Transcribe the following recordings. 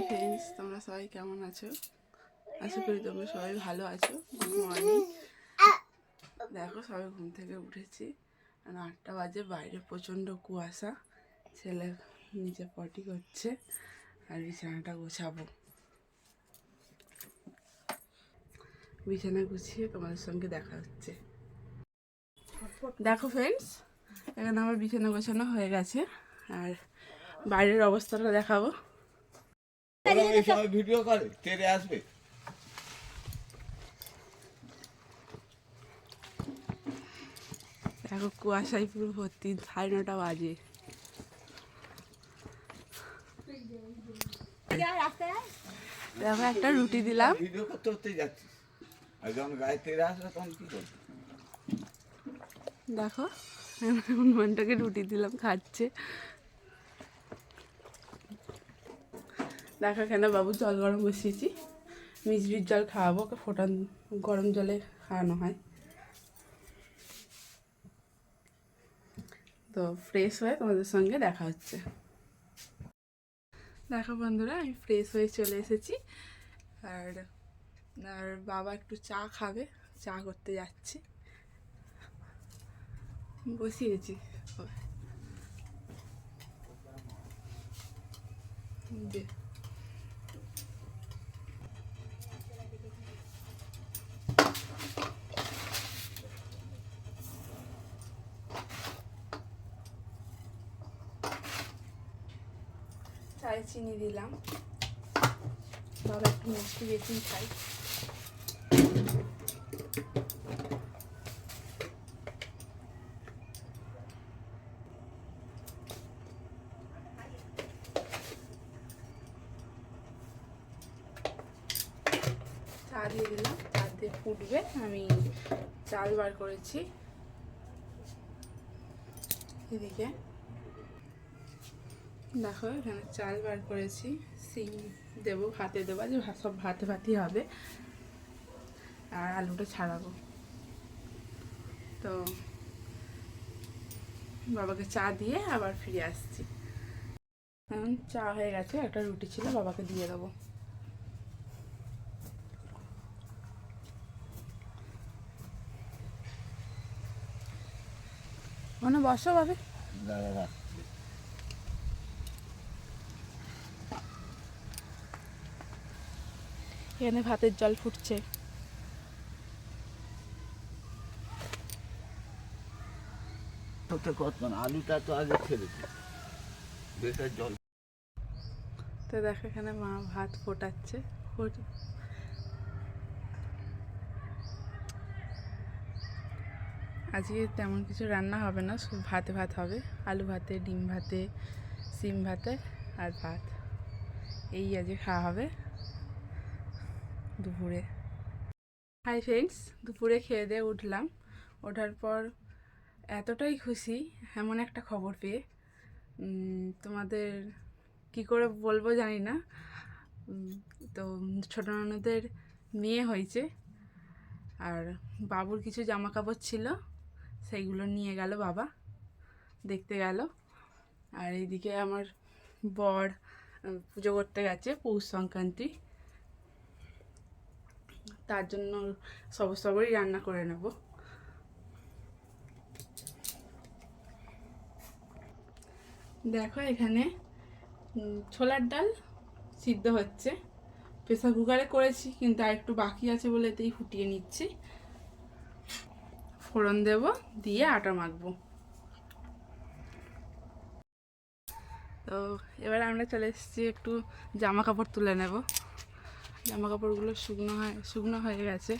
Hi friends তোমরা সবাই কেমন আছো? আশা করি তোমরা সবাই ভালো আছো। গুড মর্নিং দেখো সবাই ঘুম থেকে উঠেছি। আর আটটা বাজে, বাইরে প্রচণ্ড কুয়াশা। ছেলে নিচে পটি করছে, আর বিছানাটা গোছাবো। বিছানা গুছিয়ে তোমাদের সঙ্গে দেখা হচ্ছে। দেখো ফ্রেন্ডস এখানে আমার বিছানা গোছানো হয়ে গেছে। আর বাইরের অবস্থাটা দেখাবো। ওরা ভিডিও করে? তেরে আসবে? দেখো কুয়াশায় পুরো ভর্তি সাড়ে নটা বাজে। দেখো একটা রুটি দিলাম। ভিডিও করতে করতে যাচ্ছি আর যখন গায়ে তেরে আসবে তখন কি করবে? দেখো হনুমানটাকে রুটি দিলাম খাচ্ছে। দেখো কেন বাবু? জল গরম বসিয়েছি। মিজরির জল খাওয়াবো, ওকে ফোটান, গরম জলে খাওয়ানো হয়। তো ফ্রেশ হয়ে তোমাদের সঙ্গে দেখা হচ্ছে। দেখো বন্ধুরা, আমি ফ্রেশ হয়ে চলে এসেছি। আর আর বাবা একটু চা খাবে, চা করতে যাচ্ছি। বসিয়েছি। যে চায়ে চিনি দিলাম। বাবা একটু মিষ্টি বেশি খাই। চা দিয়ে দিলাম, চা দিয়ে ফুটবে। আমি চাল বার করেছি। এদিকে দেখো, এখানে চাল বার করেছি সিম দেবো, ভাতে দেবো যে সব ভাতে ভাতই হবে। আর আলুটা ছাড়াবো। তো বাবাকে চা দিয়ে আবার ফিরে আসছি। এখন চা হয়ে গেছে, একটা রুটি ছিল, বাবাকে দিয়ে দেবো। মানে বসো ভাবে দাদা এখানে ভাতের জল ফুটছে। আলুটা তো আগে ছেড়েছি জল। তো দেখো এখানে মা ভাত ফোটাচ্ছে। আজকে তেমন কিছু রান্না হবে না শুধু ভাতে ভাত হবে। আলু ভাতে ডিম ভাতে সিম ভাতে আর ভাত। এই আজকে খাওয়া হবে। দুপুরে। হাই ফ্রেন্ডস দুপুরে খেয়ে দিয়ে উঠলাম। ওঠার পর এতটাই খুশি, এমন একটা খবর পেয়ে। তোমাদের কি করে বলব জানি না। তো ছোটো ননদের মেয়ে হয়েছে। আর বাবুর কিছু জামা কাপড় ছিল, সেইগুলো নিয়ে গেল বাবা। দেখতে গেল। আর এইদিকে আমার বর পুজো করতে গেছে, পৌষ সংক্রান্তি। তার জন্য সবর সবরই রান্না করে নেব। দেখো এখানে ছোলার ডাল সিদ্ধ হচ্ছে। প্রেসার কুকারে করেছি, কিন্তু আর একটু বাকি আছে বলে এতেই ফুটিয়ে নিচ্ছি। ফোড়ন দেব, দিয়ে আটা মাখবো। তো এবার আমরা চলে এসেছি, একটু জামা কাপড় তুলে নেব। জামা কাপড়গুলো শুকনো হয়, শুকনো হয়ে গেছে।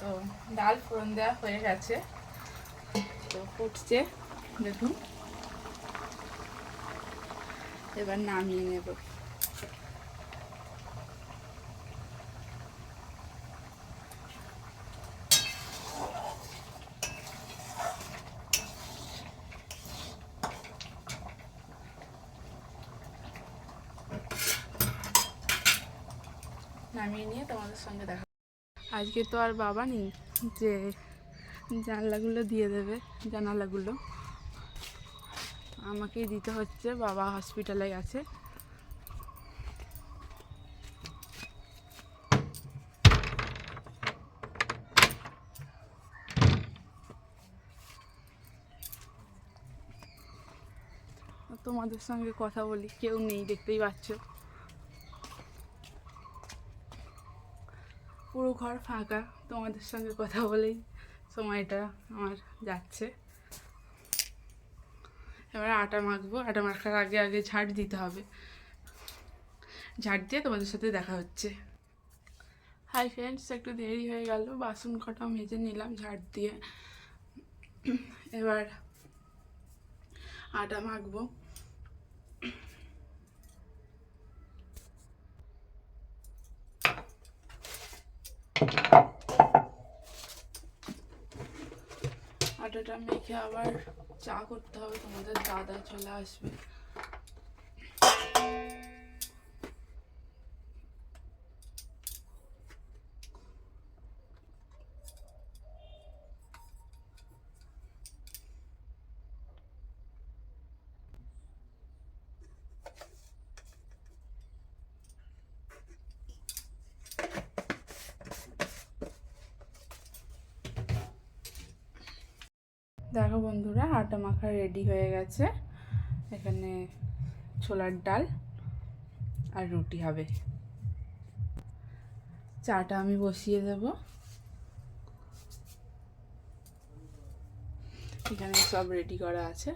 তো ডাল ফোড়ন দেওয়া হয়ে গেছে। তো ফুটছে, দেখুন। এবার নামিয়ে নেব। নামিয়ে নিয়ে তোমাদের সঙ্গে দেখা আজকে তো আর বাবা নেই, যে জানলাগুলো দিয়ে দেবে, জানালাগুলো। আমাকেই দিতে হচ্ছে, বাবা হসপিটালে গেছে। তোমাদের সঙ্গে কথা বলি, কেউ নেই, দেখতেই পাচ্ছ। ঘর ফাঁকা, তোমাদের সঙ্গে কথা বলেই সময়টা আমার যাচ্ছে। এবার আটা মাখবো, আটা মাখার আগে আগে ঝাড় দিতে হবে। ঝাড় দিয়ে তোমাদের সাথে দেখা হচ্ছে। হাই ফ্রেন্ডস একটু দেরি হয়ে গেল, বাসন কটা মেজে নিলাম ঝাড় দিয়ে। এবার আটা মাখবো। আটাটা মেখে আবার চা করতে হবে তোমাদের দাদা চলে আসবে। দেখো বন্ধুরা, আটা মাখা রেডি হয়ে গেছে। এখানে ছোলার ডাল আর রুটি হবে। চাটা আমি বসিয়ে দেব। এখানে সব রেডি করা আছে।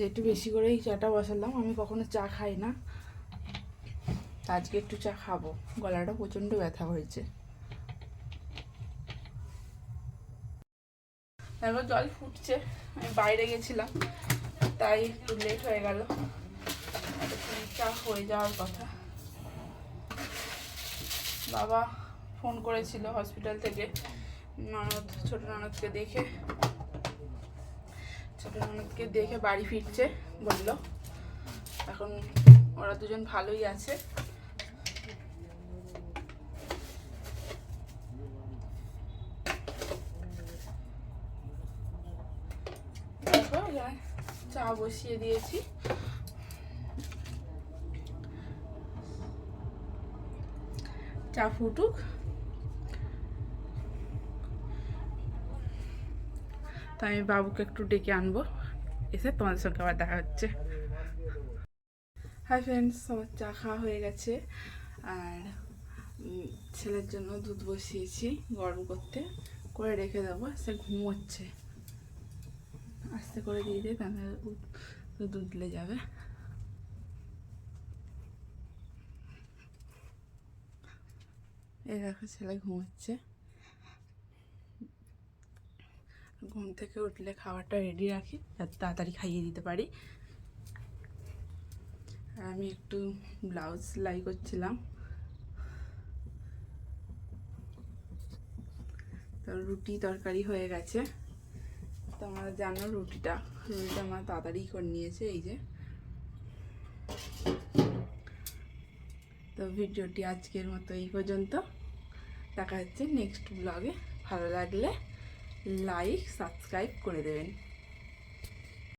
যে একটু বেশি করেই চাটা বসালাম। আমি কখনো চা খাই না। আজকে একটু চা খাব। গলাটা প্রচণ্ড ব্যথা হয়েছে। দেখো জল ফুটছে। আমি বাইরে গেছিলাম, তাই একটু লেট হয়ে গেল। চা হয়ে যাওয়ার কথা। বাবা ফোন করেছিল হসপিটাল থেকে, ননদ, ছোট ননদকে দেখে। ছোট দেখে বাড়ি ফিরছে, বলল, এখন ওরা দুজন ভালোই আছে। চা বসিয়ে দিয়েছি। চা ফুটুক। তাই আমি বাবুকে একটু ডেকে আনব। এসে তোমাদের সঙ্গে আবার দেখা হচ্ছে। হাই ফ্রেন্ডস আমার চা খাওয়া হয়ে গেছে। আর ছেলের জন্য দুধ বসিয়েছি গরম করতে। করে রেখে দেবো, সে ঘুমোচ্ছে। আস্তে করে দিয়ে দিই তাহলে দুধ উতলে যাবে। এই দেখো, ছেলে ঘুমোচ্ছে। ঘুম থেকে উঠলে খাবারটা রেডি রাখি, যাতে তাড়াতাড়ি খাইয়ে দিতে পারি। আমি একটু ব্লাউজ সেলাই করছিলাম। তো রুটি তরকারি হয়ে গেছে। তোমরা জানো রুটিটা রুটিটা আমার তাড়াতাড়ি করে নিয়েছে, এই যে। তো ভিডিওটি আজকের মতো এই পর্যন্ত। দেখা হচ্ছে নেক্সট ব্লগে ভালো লাগলে লাইক সাবস্ক্রাইব করে দেবেন।